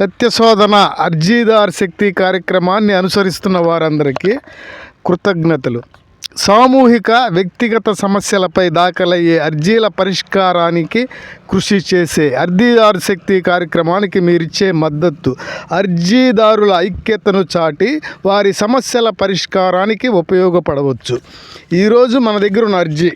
సత్యశోధన అర్జీదార్ శక్తి కార్యక్రమాన్ని అనుసరిస్తున్న వారందరికీ కృతజ్ఞతలు. సామూహిక వ్యక్తిగత సమస్యలపై దాఖలయ్యే అర్జీల పరిష్కారానికి కృషి చేసే అర్జీదార్ శక్తి కార్యక్రమానికి మీరిచ్చే మద్దతు అర్జీదారుల ఐక్యతను చాటి వారి సమస్యల పరిష్కారానికి ఉపయోగపడవచ్చు. ఈరోజు మన దగ్గర ఉన్న అర్జీ.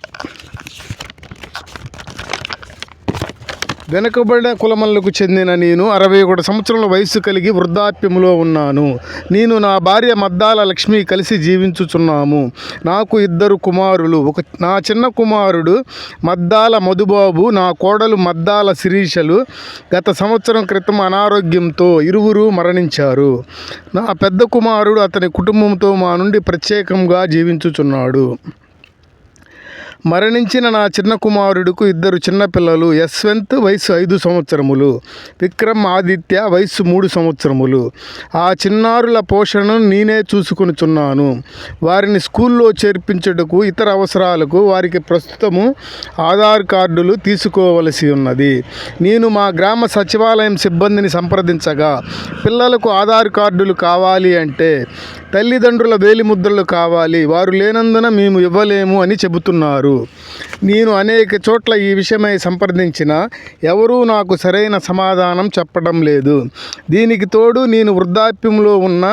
వెనుకబడిన కులమలకు చెందిన నేను అరవై ఒకటి సంవత్సరాల వయసు కలిగి వృద్ధాప్యంలో ఉన్నాను. నేను నా భార్య మద్దాల లక్ష్మి కలిసి జీవించుచున్నాము. నాకు ఇద్దరు కుమారులు. ఒక నా చిన్న కుమారుడు మద్దాల మధుబాబు నా కోడలు మద్దాల శిరీషలు గత సంవత్సరం క్రితం అనారోగ్యంతో ఇరువురు మరణించారు. నా పెద్ద కుమారుడు అతని కుటుంబంతో మా నుండి ప్రత్యేకంగా జీవించుచున్నాడు. మరణించిన నా చిన్న కుమారుడుకు ఇద్దరు చిన్నపిల్లలు యశ్వంత్ వయసు ఐదు సంవత్సరములు విక్రమ్ ఆదిత్య వయసు మూడు సంవత్సరములు. ఆ చిన్నారుల పోషణను నేనే చూసుకొనుచున్నాను. వారిని స్కూల్లో చేర్పించుటకు ఇతర అవసరాలకు వారికి ప్రస్తుతము ఆధార్ కార్డులు తీసుకోవలసి ఉన్నది. నేను మా గ్రామ సచివాలయం సిబ్బందిని సంప్రదించగా పిల్లలకు ఆధార్ కార్డులు కావాలి అంటే తల్లిదండ్రుల వేలిముద్రలు కావాలి. వారు లేనందున మేము ఇవ్వలేము అని చెబుతున్నారు. నేను అనేక చోట్ల ఈ విషయమై సంప్రదించిన ఎవరూ నాకు సరైన సమాధానం చెప్పడం లేదు. దీనికి తోడు నేను వృద్ధాప్యంలో ఉన్న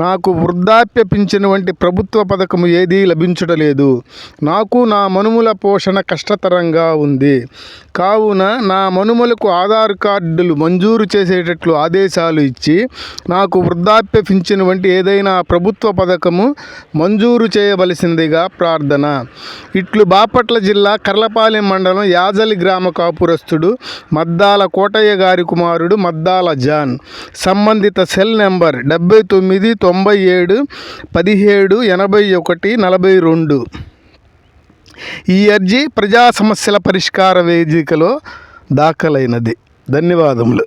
నాకు వృద్ధాప్య పింఛను వంటి ప్రభుత్వ పథకం ఏదీ లభించడలేదు నాకు నా మనుమల పోషణ కష్టతరంగా ఉంది. కావున నా మనుమలకు ఆధార్ కార్డులు మంజూరు చేసేటట్లు ఆదేశాలు ఇచ్చి నాకు వృద్ధాప్య పింఛను వంటి ఏదైనా ప్రభుత్వ పథకము మంజూరు చేయవలసిందిగా ప్రార్థన. ఇట్లు బాపట్ల జిల్లా కర్లపాలెం మండలం యాజలి గ్రామ కాపురస్తుడు మద్దాల కోటయ్య గారి కుమారుడు మద్దాల జాన్. సంబంధిత సెల్ నెంబర్ డెబ్బై తొమ్మిది తొంభై ఏడు పదిహేడు ఎనభై ఒకటి నలభై రెండు. ఈ అర్జీ ప్రజా సమస్యల పరిష్కార వేదికలో దాఖలైనది. ధన్యవాదములు.